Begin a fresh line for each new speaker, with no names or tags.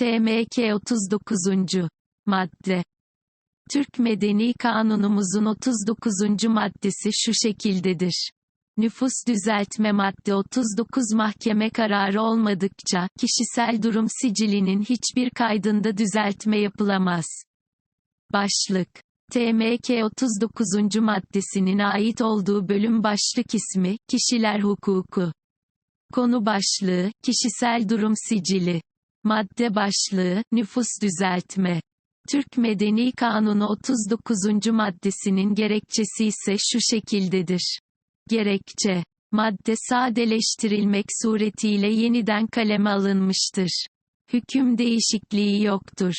TMK 39. Madde Türk Medeni Kanunumuzun 39. maddesi şu şekildedir. Nüfus düzeltme madde 39 mahkeme kararı olmadıkça, kişisel durum sicilinin hiçbir kaydında düzeltme yapılamaz. Başlık TMK 39. maddesinin ait olduğu bölüm başlık ismi, kişiler hukuku. Konu başlığı, kişisel durum sicili. Madde başlığı, nüfus düzeltme. Türk Medeni Kanunu 39. maddesinin gerekçesi ise şu şekildedir. Gerekçe. Madde sadeleştirilmek suretiyle yeniden kaleme alınmıştır. Hüküm değişikliği yoktur.